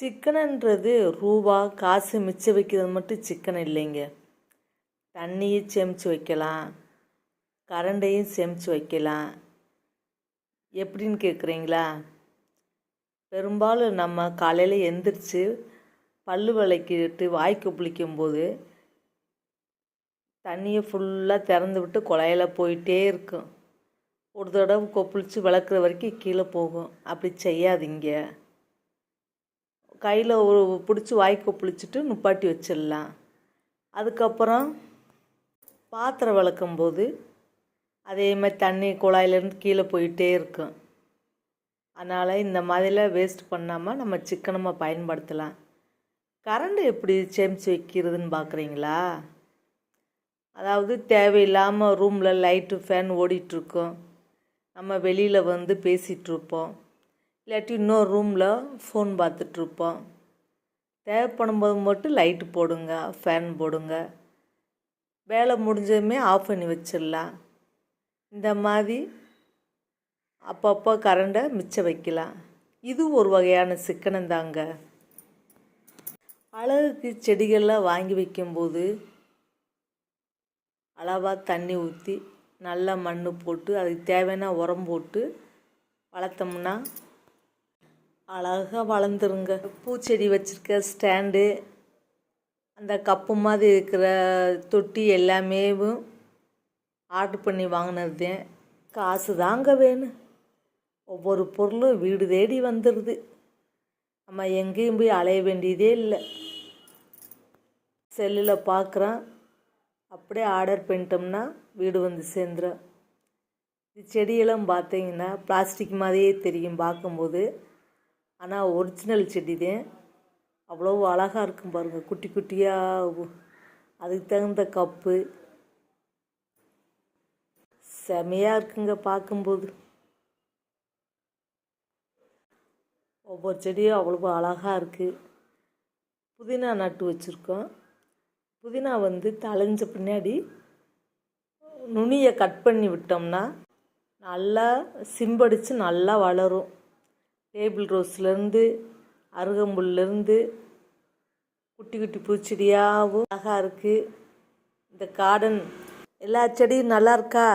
சிக்கனன்றது ரூபா காசு மிச்சம் வைக்கிறது மட்டும் சிக்கன் இல்லைங்க. தண்ணியை சேமித்து வைக்கலாம். கரண்டையும் சேமித்து வைக்கலாம். எப்படின்னு கேட்குறீங்களா பெரும்பாலும் நம்ம காலையில் எந்திரிச்சு பல்லு விளக்கிட்டு வாய் புளிக்கும்போது தண்ணியை ஃபுல்லாக திறந்து விட்டு குழாயில் போயிட்டே இருக்கும். ஒரு தடவை கொப்பளிச்சு விளக்குற வரைக்கும் கீழே போகும். அப்படி செய்யாதீங்க. கையில் ஒரு பிடிச்சி வாய்க்கு கொப்பளிச்சுட்டு நுப்பாட்டி வச்சிடலாம். அதுக்கப்புறம் பாத்திரம் விளக்கும்போது அதே மாதிரி தண்ணி குழாயிலேருந்து கீழே போயிட்டே இருக்கும். அதனால் இந்த மாதிரிலாம் வேஸ்ட் பண்ணாமல் நம்ம சிக்கனமாக பயன்படுத்தலாம். கரண்ட்டு எப்படி சேமித்து வைக்கிறதுன்னு பார்க்குறீங்களா அதாவது தேவையில்லாமல் ரூமில் லைட்டு ஃபேன் ஓடிட்டுருக்கோம் நம்ம வெளியில் வந்து பேசிகிட்ருப்போம் இல்லாட்டி இன்னொரு ரூமில் ஃபோன் பார்த்துட்ருப்போம். தேவைப்படும் போது மட்டும் லைட்டு போடுங்க ஃபேன் போடுங்க. வேலை முடிஞ்சதுமே ஆஃப் பண்ணி வச்சிடலாம். இந்த மாதிரி அப்பப்போ கரண்டை மிச்சம் வைக்கலாம். இது ஒரு வகையான சிக்கனம் தாங்க. அழகுக்கு செடிகள்லாம் வாங்கி வைக்கும்போது அளவாக தண்ணி ஊற்றி நல்லா மண் போட்டு அதுக்கு தேவையான உரம் போட்டு வளர்த்தோம்னா அழகாக வளர்ந்துருங்க. பூச்செடி வச்சுருக்க ஸ்டாண்டு அந்த கப்பு மாதிரி இருக்கிற தொட்டி எல்லாமே ஆர்டர் பண்ணி வாங்கினது. காசு தாங்க வேணும். ஒவ்வொரு பொருளும் வீடு தேடி வந்துடுது நம்ம எங்கேயும் போய் அலைய வேண்டியதே இல்லை. செல்லில் பார்க்குறோம் அப்படியே ஆர்டர் பண்ணிட்டோம்னா வீடு வந்து சேர்ந்துடும் இது செடியெல்லாம் பார்த்தீங்கன்னா பிளாஸ்டிக் மாதிரியே தெரியும் பார்க்கும்போது. ஆனால் ஒரிஜினல் செடி தான் அவ்வளோ அழகாக இருக்கும் பாருங்கள் குட்டி குட்டியாக அதுக்கு தகுந்த கப்பு. செமையாக இருக்குங்க பார்க்கும்போது. ஒவ்வொரு செடியும் அவ்வளோ அழகாக இருக்குது புதினா நட்டு வச்சுருக்கோம். புதினா வந்து தளைஞ்ச பின்னாடி நுனியை கட் பண்ணி விட்டோம்னா நல்லா சிம்படித்து நல்லா வளரும். டேபிள் ரோஸ்லேருந்து அருகம்புல்லேருந்து குட்டி குட்டி பூச்செடியாகவும் அழகாக இருக்குது இந்த கார்டன் எல்லா செடியும் நல்லா இருக்கா?